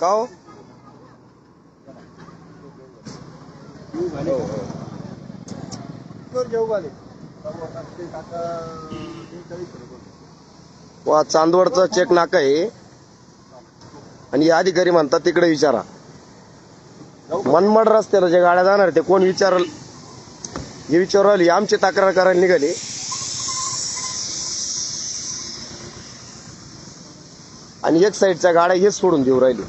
का हो? वा चांदवडचा चेक नाका आहे आणि या अधिकारी म्हणतात तिकडे विचारा. मनमाड रस्त्याला जे गाड्या जाणार ते कोण विचारल? हे विचारू आली आमची तक्रार करायला निघाली. आणि एक साईडच्या गाड्या हेच सोडून देऊ राहिली.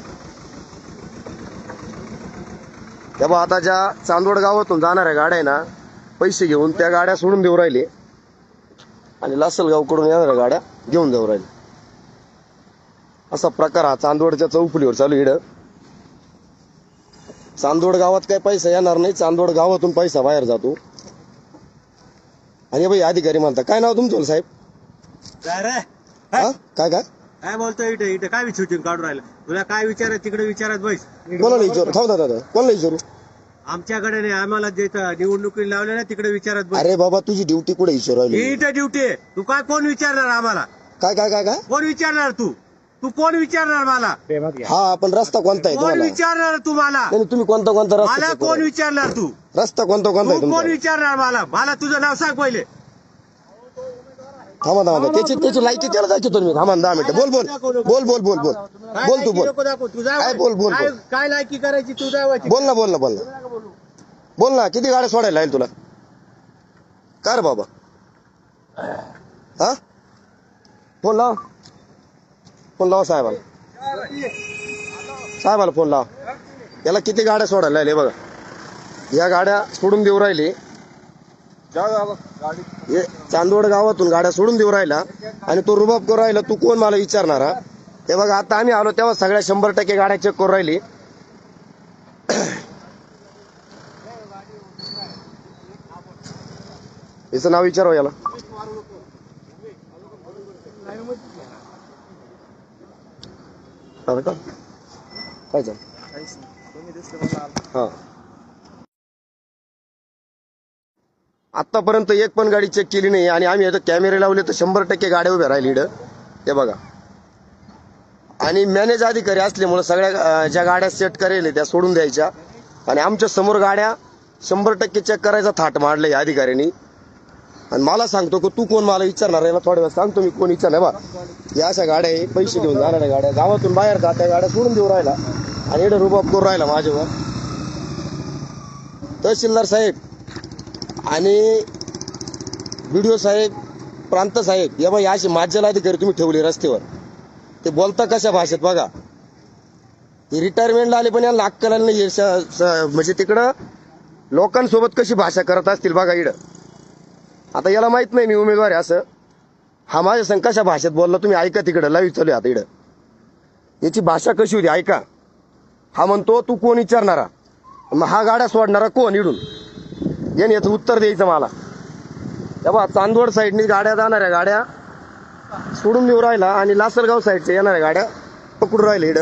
तेव्हा आता ज्या चांदवड गावातून जाणाऱ्या गाड्या आहे ना पैसे घेऊन त्या गाड्या सोडून देऊ राहिले. आणि लासलगावकडून येणाऱ्या गाड्या घेऊन देऊ राहिले. असा प्रकार हा चांदवडच्या चौफुलीवर चालू इड चांदवड गावात काही पैसा येणार नाही चांदवड गावातून पैसा बाहेर जातो. आणि बाई अधिकारी म्हणता काय नाव तुमचं साहेब? काय हा? काय काय? काय बोलतोय इथे? इथे काय शूटिंग काढून राहिलं. तुला काय विचारायचं? तिकडे विचारत बैस. कोणाला विचारू? थांब दादा कोणाला विचारू? आमच्याकडे नाही. आम्हाला जे निवडणुकी लावल्या ना तिकडे विचारत बैस. अरे बाबा तुझी ड्युटी कुठे विचारू ही इथे ड्युटी आहे. तू काय कोण विचारणार आम्हाला? काय काय काय काय? कोण विचारणार तू? तू कोण विचारणार मला? हा पण रस्ता कोणता आहे कोण तुम्हाला? विचारणार तू मला? नाही तुम्ही कोणता कोणता रस्ता मला? कोण विचारणार तू? रस्ता कोणता कोणता आहे कोण तुमचा? विचारणार मला? मला तुझं नाव सांग पहिले. थांबा थांबा थांबा. त्याची त्याची लायकी त्याला जायची तुम्ही थांबा ना दहा मिनिटं. बोल बोल. बोल बोल बोल बोल. बोल तू बोल. काय बोल, बोल, बोल. काय लायकी करायची तू जावायची? बोल ना बोल ना बोल ना. बोल. ना किती गाड्या सोडायला लागेल तुला? काय रे बाबा? हा? फोन लाव. फोन लाव साहेबाला. साहेबाला फोन लाव. याला किती गाड्या सोडायला लागले बघा. या गाड्या सोडून देऊ राहिले. हे चांदवड गावातून गाड्या सोडून देऊ राहिला आणि तो रुबाब करू राहिला तू कोण मला विचारणार हे? बघा आता आम्ही आलो तेव्हा सगळ्या शंभर टक्के गाड्या चेक करू राहिली. हिचं नाव विचारव याला. झालं का? काय झालं? हा. आतापर्यंत एक पण गाडी चेक केली नाही आणि आम्ही आता कॅमेरे लावले तर शंभर टक्के गाड्या उभ्या राहिली इकडं हे बघा. आणि मॅनेज अधिकारी असल्यामुळं सगळ्या ज्या गाड्या सेट करेल त्या सोडून द्यायच्या. आणि आमच्यासमोर गाड्या शंभर टक्के चेक करायचा थाट मारलं या अधिकाऱ्यांनी. आणि मला सांगतो की तू कोण मला विचारणार याला थोड्या वेळ सांगतो मी कोण विचारणार. बा या अशा गाड्या आहे पैसे घेऊन जाणाऱ्या गाड्या. गावातून बाहेर जात्या गाड्या सोडून देऊ राहिला. आणि इकडे रुबाब करून राहिला माझ्यावर. तहसीलदार साहेब आणि बी डी ओ साहेब प्रांत साहेब या बाई असे माज्याला अधिकारी तुम्ही ठेवले रस्त्यावर. ते बोलता कशा भाषेत बघा. ते रिटायरमेंटला आले पण यांना अक्कल आली नाही स- म्हणजे तिकडं लोकांसोबत कशी भाषा करत असतील बघा इड आता याला माहीत नाही मी उमेदवार आहे असं. हा माझ्या संग कशा भाषेत बोलला तुम्ही ऐका तिकडं लाईव्ह चालू आता इकडं. याची भाषा कशी होती ऐका. हा म्हणतो तू कोण विचारणारा? मग हा गाड्या सोडणारा कोण इडून? याने याचं उत्तर द्यायचं मला. तेव्हा चांदवड साईडनी गाड्या जाणाऱ्या गाड्या. सोडून देऊ राहिला आणि लासलगाव साईडच्या येणाऱ्या गाड्या. पकडून राहिले इड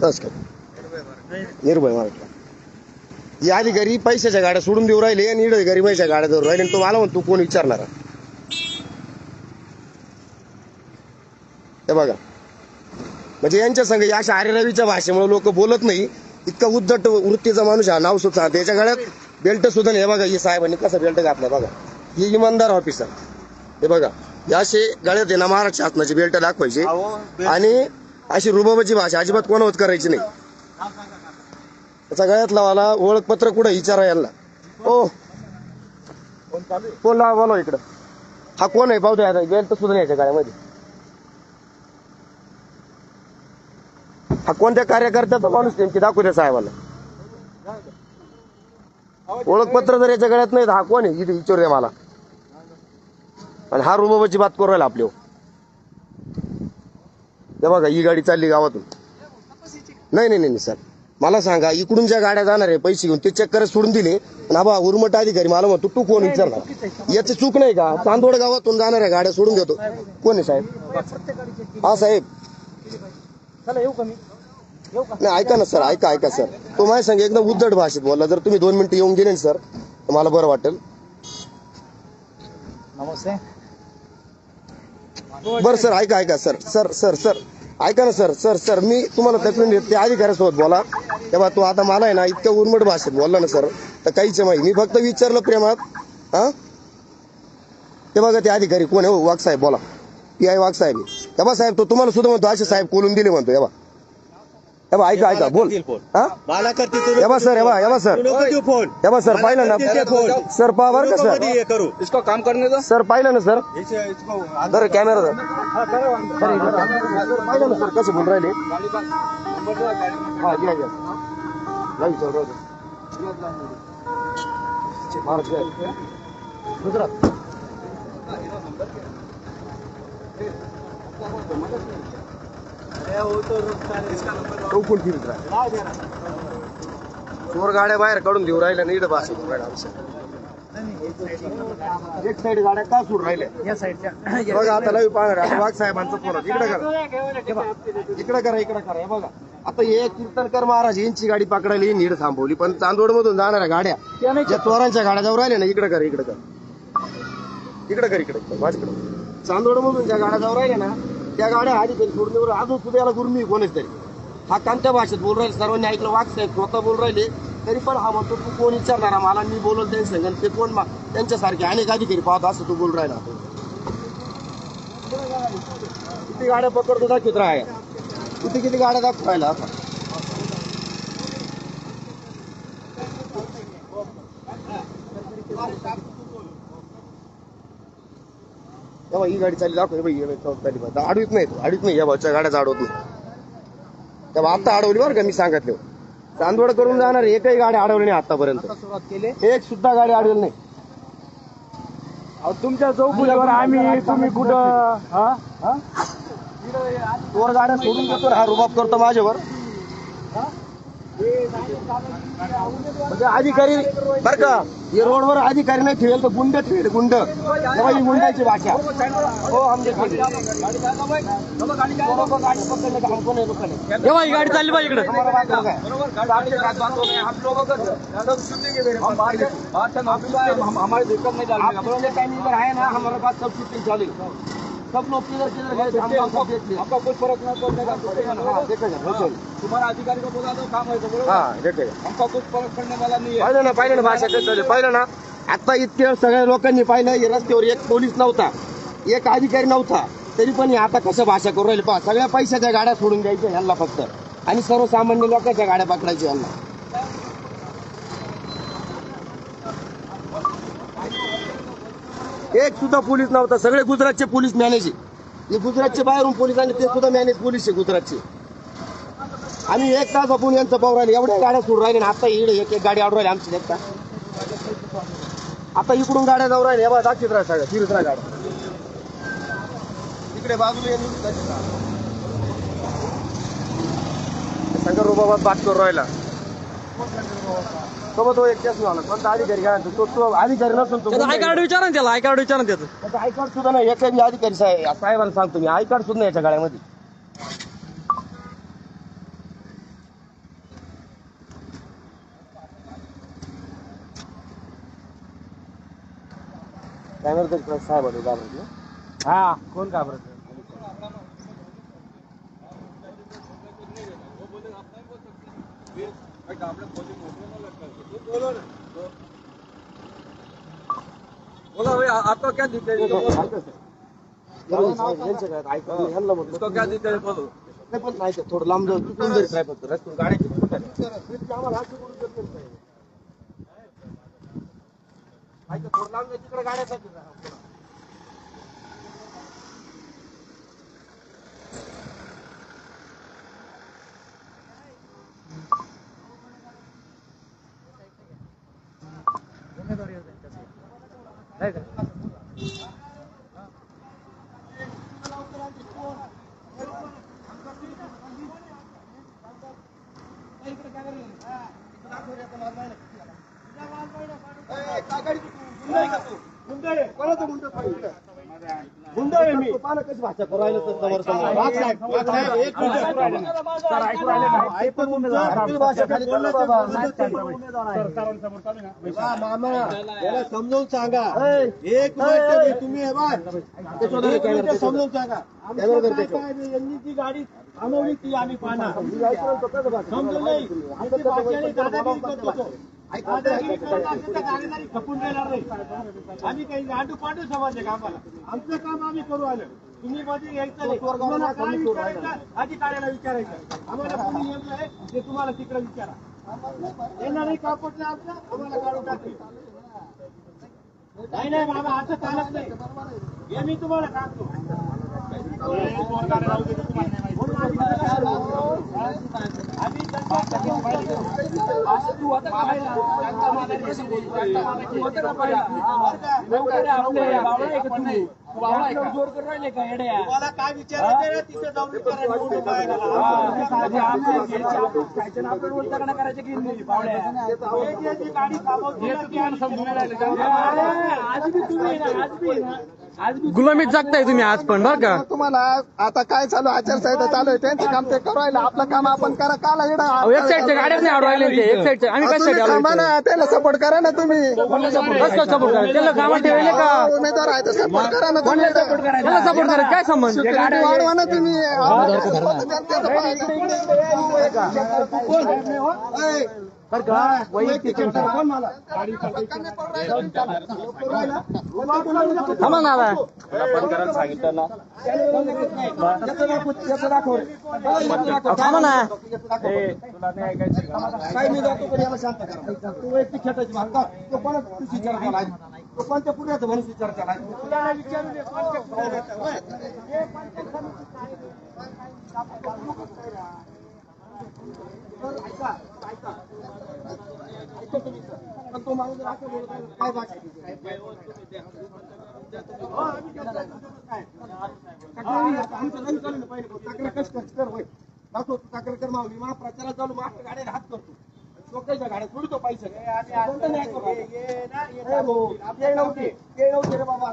बस काय निर्भय महाराष्ट्र या अधिकारी पैशाच्या गाड्या सोडून देऊ राहिले आणि इकडे गरिबाच्या गाड्या धरून राहिले. आणि तो मला म्हणतो कोण विचारणार? हे बघा. म्हणजे यांच्या संघ या अशा आरेरवीच्या भाषेमुळे लोक बोलत नाही. इतका उद्धट वृत्तीचा माणूस हा नाव सुद्धा त्याच्या गळ्यात बेल्ट सुद्धा नाही. हे बघा हे साहेबांनी कसा बेल्ट घातला बघा. हे इमानदार ऑफिसर हे बघा या असे गळ्यात आहे ना महाराष्ट्र शासनाचे बेल्ट दाखवायचे. आणि अशी रुबाबाची भाषा अजिबात कोणावत करायची नाही. त्याचा गळ्यातला वाला ओळखपत्र कुठं विचारा यांना. ओ फोन लावा बोला इकडं. हा कोण आहे? पाहतोय आता बेल्ट सुद्धा नाही याच्या गळ्यामध्ये. हा कोणत्या कार्यकर्त्याचा माणूस नेमकी दाखवू द्या साहेबाला ओळखपत्र जर याच्या गळ्यात नाही तर हा कोण आहे? इथे विचारू द्या मला. आणि हा रुबाबाची बात करू राहिला आपल्या हे. बघा ही गाडी चालली गावातून. नाही नाही नाही सर मला सांगा इकडून ज्या गाड्या जाणार आहे पैसे घेऊन ते चेक करत सोडून दिले. आणि हा बा उर्मट अधिकारी मला म्हणतो तू कोण विचारणार? याची चूक नाही का? चांदोड गावातून जाणाऱ्या गाड्या सोडून देतो. कोण आहे साहेब? हा साहेब. नाही ऐका ना सर ऐका ऐका सर. तो माझ्या सांग एकदम उद्धट भाषेत बोलला. जर तुम्ही दोन मिनिटं येऊन गेले ना सर तर मला बरं वाटेल. नमस्ते. बरं सर ऐका ऐका सर सर सर सर ऐका ना सर सर सर मी तुम्हाला तक्रार देत त्या अधिकाऱ्यासोबत बोला. तेव्हा तू आता मला आहे ना इतक्या उर्मट भाषेत बोलला ना सर तर काहीच माहिती मी फक्त विचारलं प्रेमात हा? ते बघा ते अधिकारी कोण आहे? हो वाघ साहेब बोला. पी आय वाघ साहेब. तेव्हा साहेब तो तुम्हाला सुद्धा म्हणतो असे साहेब कोलून दिले म्हणतो तेव्हा तेव्हा ऐका ऐका बोल. हा? मला करते तू हे बघ सर, हे बघ सर. फोन. तेव्हा सर मला पाहिलं ना. सर पहा बरं का सर हे करू. इसको काम करने दो. सर पाहिलं ना सर? इसे- इसको बरं कॅमेरा. सर. सर, पाहिलं ना सर कसं बोल राहिले? हा लाईव्ह चालू. गुजरात चौकून फिरत राहा चोर गाड्या बाहेर काढून देऊ राहिल्या नाही येऊन राहिला आमच्या. एक साईड गाड्या का सोडून राहिल्या? या साईडच्या बघा आता लाईव्ह पाहणार आहे. आता वाघ साहेबांचा फोन. इकडे करा. इकडे करा इकडे करा. हे बघा. आता हे कीर्तनकर महाराज यांची गाडी पकडायला ही नीड थांबवली. पण चांदोड मधून जाणाऱ्या गाड्या ज्या चोरांच्या गाड्या जाऊ राहिल्या ना इकडे करा इकडे करा. इकडे कर इकडे कर, माझ्याकडे चांदोड मधून ज्या गाड्या जाऊ राहिल्या ना त्या गाड्या आधी तरी सोडणीवर अजून सुद्धा याला गुरमी कोणच तरी. हा कांत्या भाषेत बोल राहिले सर्वांनी ऐकलं वाघ साहेब स्वतः बोल राहिले. तरी पण हा म्हणतो तू कोण विचारणार? मला मी बोलल त्यांनी सांगेल ते कोण मा- त्यांच्यासारखे अनेक अधिकारी पाहतो असं तू बोल राहिला. किती गाड्या पकडतो दाखवत राहा. किती किती गाड्या दाखवायला राहिला आता. तेव्हा ही गाडी चालली दाखव हे बाई, हे. अडवीत नाही अडवीत नाही या भाऊच्या गाड्याच अडवत नाही तेव्हा आता अडवली बरं का मी सांगितलं चांदवड करून जाणार एकही गाडी अडवली नाही आतापर्यंत एक सुद्धा गाडी अडवली नाही तुमच्या चौकुल्यावर आम्ही तुम्ही कुठं हा? हा? गाड्या सोडून देतो हा रुबाब करतो माझ्यावर म्हणजे अधिकारी बर का हे रोडवर अधिकारी नाही ठेवेल तर गुंड ठेवेल गुंड. तेव्हा ही गुंडाची भाषा हो आमच्या जेव्हा ही गाडी चालली पाहिजे इकडे. हमारे दिक्कत नहीं है। ना हमारे पास सब शूटिंग चालू सब लोग किधर किधर गए हम लोग सब देख लिए आपका कुछ फर्क नहीं. पड़ने का हाँ, देखेगा चल. तुम्हारा अधिकारी को बोला दो काम है तो बोलो हा देखेगा हमका कुछ फर्क पड़ने वाला नहीं है पाहिलं ना पाहिलं ना भाषा कसं पाहिलं ना? आता इतके सगळ्या लोकांनी पाहिलं हे रस्त्यावर एक पोलीस नव्हता एक अधिकारी नव्हता. तरी पण आता कसं भाषा करू राहिले? पहा सगळ्या पैशाच्या गाड्या सोडून द्यायच्या ह्यांना फक्त. आणि सर्वसामान्य लोकांच्या गाड्या पकडायच्या यांना एक सुद्धा पोलीस नव्हता. सगळे गुजरातचे पोलीस मॅनेज आहे. हे गुजरातचे बाहेरून पोलीस आणि ते सुद्धा मॅनेज पोलीस आहे गुजरातचे. आणि एक तास आपण यांचं पाहू राहिले. एवढ्या गाड्या सोडून राहिले आता इकडे एक एक गाडी आडू राहिली आमची देखता आता इकडून गाड्या जाऊ राहिल्या. बघा दाखवित राहा सगळ्या फिरत राहा गाड्या. इकडे बाजूला शंकर रुबाबात बात करू राहिला. सोबत तो एक केस झाला कोणता अधिकारी काय म्हणतो? तो तो अधिकारी नसून तो आय कार्ड विचारा ना त्याला आय कार्ड विचारा ना त्याचं. त्याचं आय कार्ड सुद्धा नाही. एकही अधिकारी साहेब साहेबांना सांगतो मी. आय कार्ड सुद्धा नाही याच्या गाड्यामध्ये कॅमेरा तरी साहेब आले. हा कोण घाबरत बोला भाई आपका क्या दिक्कत है सांगतो सर. यावेळी साहेब यांच्या गाड्यात आय कार्ड नाही, ह्यांना म्हटलं. इसको क्या दिक्कत है बोलो नाही पण नाही थोडं लांब जाऊ ट्राय रस्त्यावर गाड्या साहेब. ऐका, थोडं लांब तिकडे गाड्यासाठी जा. ए, काय गाडी? मुंडे आहे का तू? मुंडे आहे. कोणाचं मुंडे पाहिजे? गुंड आहे मी पानं कशी भाषा करू राहिलं तर समोर. समोर वाघ साहेब, वाघ साहेब, एक मिनिट. सर ऐकू राहिले ना? ऐकून तुमचं आपली भाषा खाली करू नका बाबा. सर, करांसमोर चालू आहे ना? वा, मामा याला समजावून सांगा. एक मिनिट तुम्ही हे बघ. एक मिनिट समजावून सांगा. आमचं काय काय नाही, यांनी जी गाडी थांबवली ती आम्ही पाहणार. समजून नाही? आमची दादागिरी करतो तो. दादागिरी करत असेल तर दादागिरी खपून देणार नाही आम्ही काही लांडू पांडू समाज आहे आम्हाला आमचं काम आम्ही करू आलं तुम्ही मध्ये यायचं नाही तुम्हाला काय विचारायचं अधिकाऱ्याला विचारायचं आम्हाला कोणी येत आहे ते तुम्हाला तिकडे विचारा येणार नाही कापडलं आमचं आम्हाला काढून टाकली. नाही नाही बाबा असं चालत नाही. हे मी तुम्हाला सांगतो. आम्ही तुम्हाला काय विचारायचं तिथे जाऊन जे गाडी थांबवली ना, ती आम्ही समजून राहिलो. गुलामीत जगताय तुम्ही आज पण बर का? तुम्हाला आता काय चालू? आचारसंहिता चालू आहे. त्यांचं काम ते करायला आपलं काम आपण करा. काला एक साईडच्या गाड्याच नाही अडवायला ते. आम्ही? ना. त्याला सपोर्ट करा ना तुम्ही. कसं सपोर्ट करा? त्याला कामात ठेवले का? उमेदवार आहे तर सपोर्ट करा ना त्याला सपोर्ट करा. काय संबंध? वाढवा ना तुम्ही. जनतेचं पाहिजे. थांबा ना आता. अहो, थांबा. ना. काय मी जातो पण याला शांत करा. तो वैयक्तिक खेटाची भाग का तो कोणाच विचार केला तो कोणत्या पुण्याचा म्हणून विचार केला पण तो माणूस जर असं बोलत आहे, काय भाषा हो, आम्ही करतो, तुझं काय? तक्रारी आता आमचं नाही चालू ना पहिले, तक्रार कशी कशी कर होय. दाखव तू तक्रार मावली प्रचारात चालू मागच्या आपल्या गाड्या हात करतो लोकांच्या गाड्या सोडतो पैसे कोणतं न्याय करू नव्हते ते नव्हते रे बाबा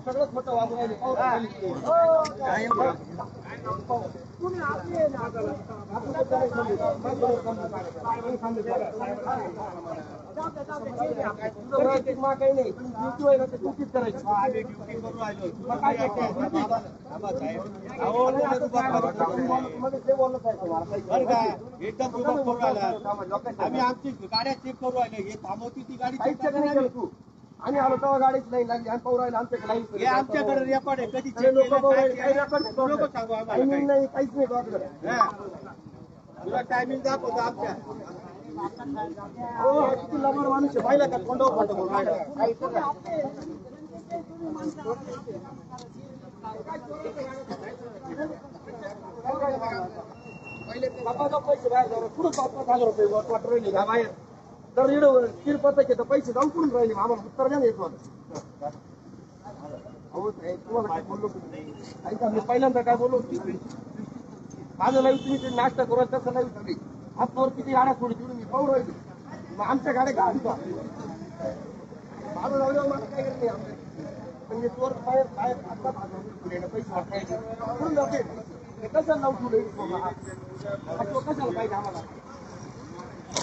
तुम्ही आम्ही किती खोटे आमचं वागत काम आहात. नाही, ते होते. तुम्ही सगळं खोटं वागू राहिले पाहू राहिले. तुम्ही आपले आहे ना. आता. आपण तर काय समजू? काय करू समजू? काय करू समजू? जाऊ दे, जाऊ दे, ठीक आहे. तुझं वैयक्तिक मा काही नाही. ड्युटी आहे ना ते ड्युटीच करायची. आम्ही ड्युटी काय? एकदम आमची गाड्या चेक करू राहिले. हे थांबवती ती गाडी काहीच check आम्ही आलो तेव्हा गाडीच नाही लागली. आणि पाहू राहिलं आमच्याकडे लाईन हे आमच्याकडे रेकॉर्ड आहे. कधी काही लोक टायमिंग. नाही काहीच नाही हा. तुला टायमिंग दाखवतो आमच्या. हो किती लबाड माणूस आहे. पाहिलं का पैसे बाहेर कुठं पाच पाच हजार रुपये वाट वाट राहिले? का बाहेर. तर इकडं तिरपत तर पैसे जाऊन कुठून राहिले? आम्हाला उत्तर द्या ना येतो अहो साहेब, तुम्हाला काय बोललो ऐका मी पहिल्यांदा काय बोललो माझं लाईव्ह तुम्ही ते नाश्ता करू तसं लाईव्ह झाली हातवर किती गाड्या सोडी तिकडून मी पाहू राहिली. मग आमच्या गाड्या का घालतो माझं जाऊ मला काय करत नाही आमच्या पण हे बाहेर बाहेर आता भाजून पैसे वाटायचे कुठून जाते? हे कसं लावून ठेवलं? कशाला पाहिजे आम्हाला?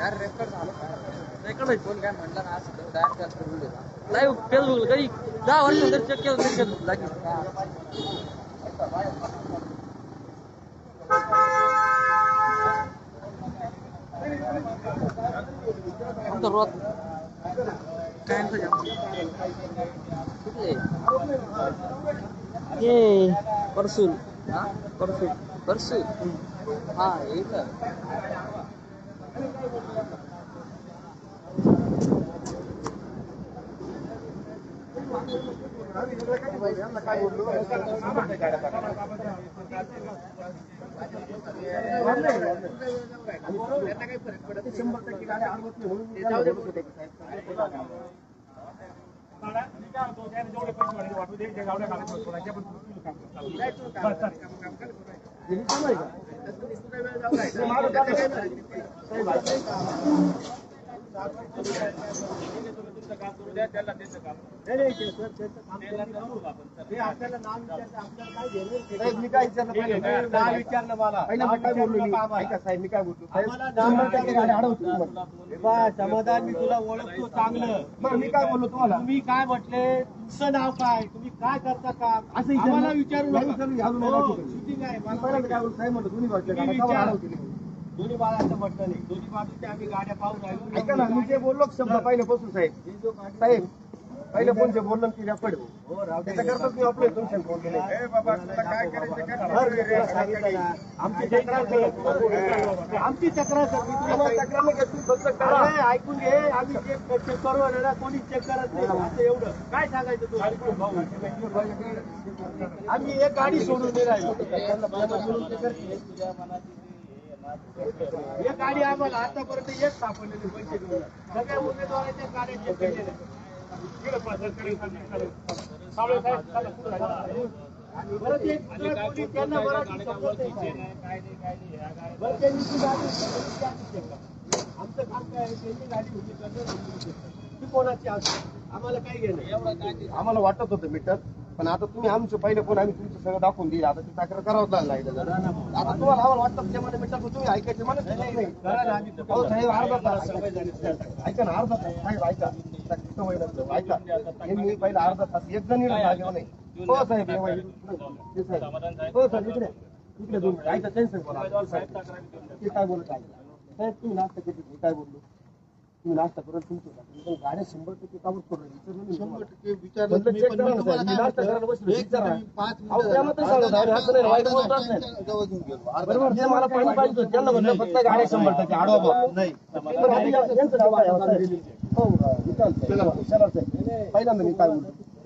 आणि इथे पैसे नाही का? आपण लाईव्ह चालू फेसबुकला डायरेक्ट लाईव्ह फेसबुकला कधी दहा वर्षानंतर चेक केलं तरी फेसबुक लागेल रोज. ये. परसूल. परसूल. परसूल? हा एक हे आपल्याला नाव विचारतं, आपल्याला काय जिंकू नाही का मारू का? मी काय विचारलं पहिले? नाव विचारलं मला. नाव विचारलं का आम्हाला? साहेब मी काय बोलतो आम्हाला नाव विचारलं. हे पहा, समाधान मी तुला ओळखतो चांगलं मग मी काय बोललो तुम्हाला तुम्ही काय म्हटले तुमचं नाव काय तुम्ही काय करता काम असं विचारलं? आम्हाला विचारू नाही नका. विचारून घ्या, हो, दाखवतो. shooting आहे. मला पहिल्यांदा काय बोलतो साहेब म्हणतो तुम्ही तुम्ही विचार. दोन्ही बाळाचं म्हटलं नाही. दोन्ही बाजूच्या आम्ही गाड्या पाहून राहिलो. ऐका ना मी जे बोललो शब्द पहिल्यापासून साहेब. साहेब पहिले फोन जे बोललो ते रेकॉर्ड. त्याच्याकरताच मी आपले तुमच्या फोन केले. आमची तक्रार कर. आमची तक्रार. तक्रार नाही फक्त ऐकून घे. आम्ही चेक चेक करू ना कोणी चेक करत नाही. असं एवढं. काय सांगायचं तू आम्ही एक गाडी सोडून नाही राहिलो. एक गाडी आम्हाला आतापर्यंत एक सापडलेली घेऊन सगळ्या उमेदवारांच्या गाड्या चेक केलेल्या बरं ते दुसरं कोणी त्यांना मराठी. आमचं काम काय आहे? त्यांनी गाडी करणार ती कोणाची असते? आम्हाला काय घेणं आम्हाला वाटत होतं मीटर. पण आता तुम्ही आमचं पहिले फोन आम्ही तुमचं सगळं दाखवून दिलं. आता ती तक्रार करावं लागलं आता तुम्हाला आम्हाला वाटतं त्यामध्ये मीटर तुम्ही ऐकायचं मला नाही. हो साहेब अर्धा तास. ऐका ना अर्धा तास. साहेब ऐका. हे मी पहिला अर्धा तास एक जण जागेवर नाही. हो साहेब हे. ते साहेब. हो साहेब इकडे इकडे दोन मिनिटं. ऐका त्यांचं बोला. ते काय बोलत आहे साहेब तुम्ही मी काय बोललो? तुम्ही नाश्ता करून तुमचं जा. तुम्ही पण गाड्या शंभर टक्के काबूत करून विचारलं नाही शंभर तुम्हाला. टक्के विचारलं म्हटलं तुम्ही, check पण करा मी ना तुम्हाला साहेब. मी काय नाश्ता म्हटलं? करायला बसलो. एक विचारा. मिनिट, पाच अहो, मिनिटं त्यामध्ये झालं. सांगत आहे, हात नाही, वाईट बोलत नाही. जवळ घेऊन गेलो. अर्धा बरोबर ते मला पाणी पाहिजे होतं. त्यांना म्हणलं फक्त गाड्या शंभर टक्के आडवा बा. नाही पण आधी यांचं नाव आहे, साहेब. हो, साहेब. विशाल साहेब. पहिल्यांदा मी काय बोलतो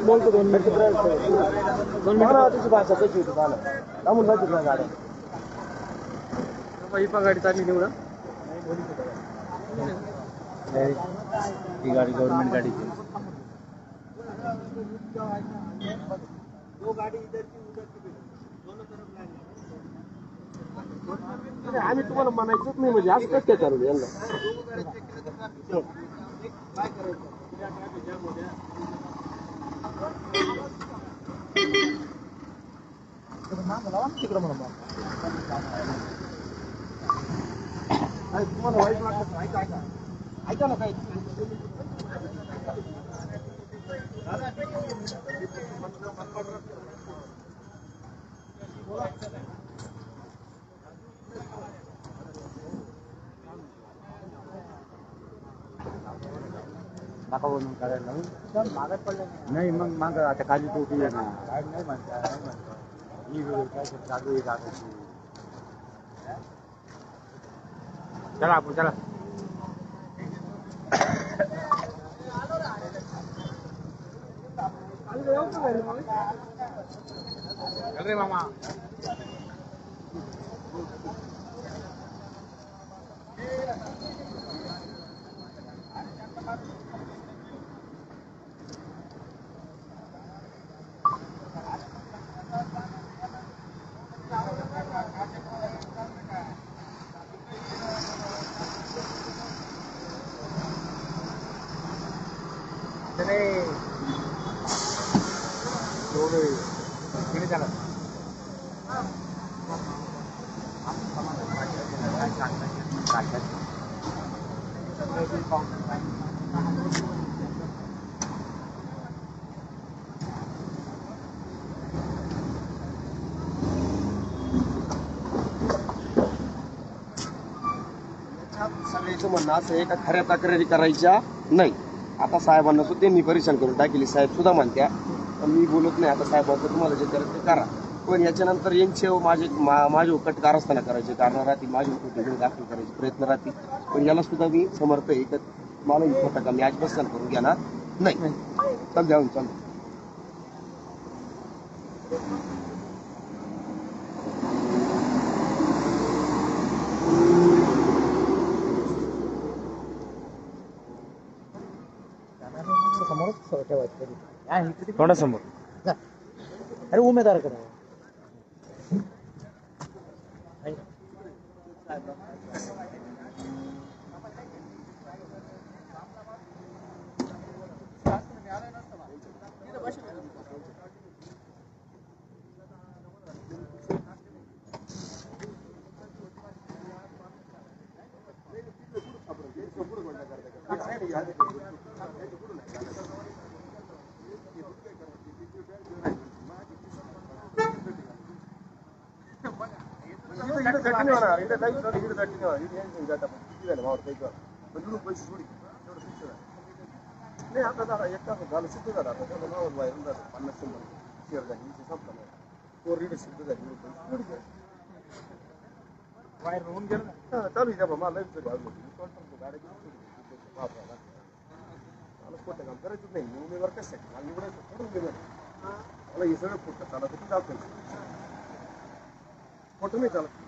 बोलतो दोन मिनिट दोन मिनिट तिची भाषा कशी होती मला लांबून जायची ना गाड्या गाडी चालली निवडा ही गाडी गव्हर्नमेंट गाडीची दो गाडी इधर की उधर की भी. दोनों तरफ line है. नाही, आम्ही तुम्हाला म्हणायचंच नाही म्हणजे असं कसं काय चालू यांना काय करायचं उद्या traffic jam होऊ द्या. काय तुम्हाला वाईट वाटत नाही, ऐका ऐका ऐका ना काय नका बनवून काढायला मागत पडलं नाही. मग माग आता खाली टोपी ना. काय नाही म्हणता नाही म्हणता. ही वेळ काय चालू आहे चला आपण चला. Elri mamá. Today. सगळ्याचं म्हणणं असं आहे का खऱ्या तक्रारी करायच्या? नाही. आता साहेबांना सुद्धा त्यांनी परेशान करून टाकली. साहेब सुद्धा म्हणत्या मी बोलत नाही आता साहेबांचं तुम्हाला जे करायचं ते करा. पण याच्यानंतर यांचे माझे मा- माझे कट कारस्थाना करायचे कारण राहतील माझे कुठे दाखल करायचे प्रयत्न राहतील. पण याला सुद्धा मी समर्थ आहे का मला ही खोटा का मी आज बसतान करून घेणार नाही. चल जाऊन चल. थोडा समोर. अरे उमेदवार करा. नाही आता झाला एक तास झालं सिद्ध झालं आता त्याला नावात बाहेर झालं पन्नास शंभर शेअर झाली विषय संपला नाही फोर रीड सिद्ध झाली होऊन गेलं चालू आहे मला लाईफ होती गाड्या किती? बापरा. मला खोटं काम करायचंच नाही मी उमेदवार कशासाठी मला निवडायचं थोडं उमेदवार मला हे सगळं खोटं चालत तुम्ही दाखवायचं खोटं नाही चालत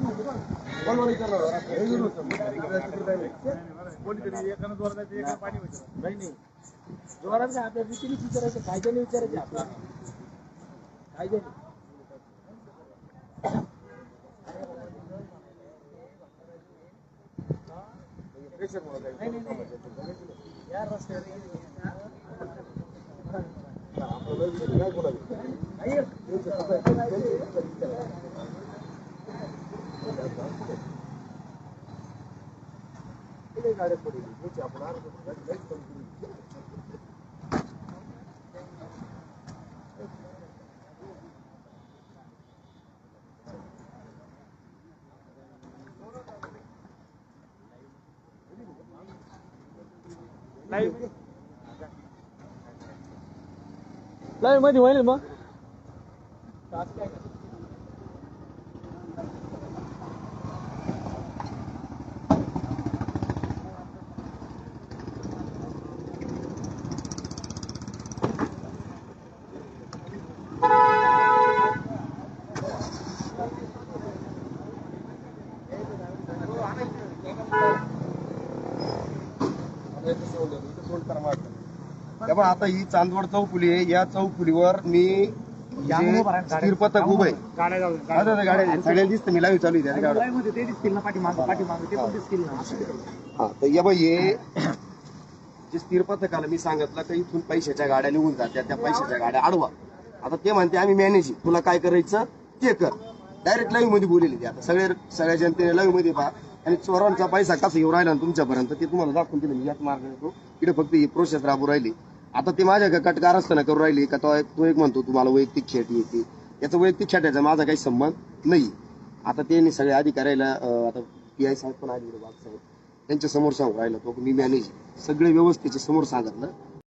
राहिलो पाणी नाही जोरात आपल्या रीतीने विचारायचं कायद्याने विचारायचे आपल्याला कायद्याने नाही नाही नाही. या रस्त्यावर ते काही गाड्या पडली. पुढची आपण अर्ध गाडी लईच कमी केली. आता ही चांदवड चौफुली आहे. या चौफुलीवर मी पथक उभं आहे. गाड्या दिसतं मी लाईव्ह चालू आहे हा. तर या बाई हे जे स्थिर पथकाला मी सांगितलं का इथून पैशाच्या गाड्या निघून जात्या त्या पैशाच्या गाड्या अडवा. आता ते म्हणते आम्ही मॅनेजिंग तुला काय करायचं ते कर. डायरेक्ट लाईव्हमध्ये बोललेली ते आता. सगळे सगळ्या जनतेने लाईव्हमध्ये पहा. आणि चोरांचा पैसा कसा येऊ राहिला तुमच्यापर्यंत ते तुम्हाला दाखवून दिलं. मी याच मार्ग येतो इकडे फक्त ही प्रोसेस राबू राहिली. आता ते माझ्या कटकार असताना करू राहिली का तो एक तो एक म्हणतो तुम्हाला वैयक्तिक खेट येते याचा वैयक्तिक खेटायचा माझा काही संबंध नाही. आता त्यांनी सगळ्या अधिकाऱ्याला आता पी आय साहेब पण आले बाग साहेब त्यांच्यासमोर सांगू राहिलं. तो मी मॅनेज सगळे व्यवस्थेच्या समोर सांगितलं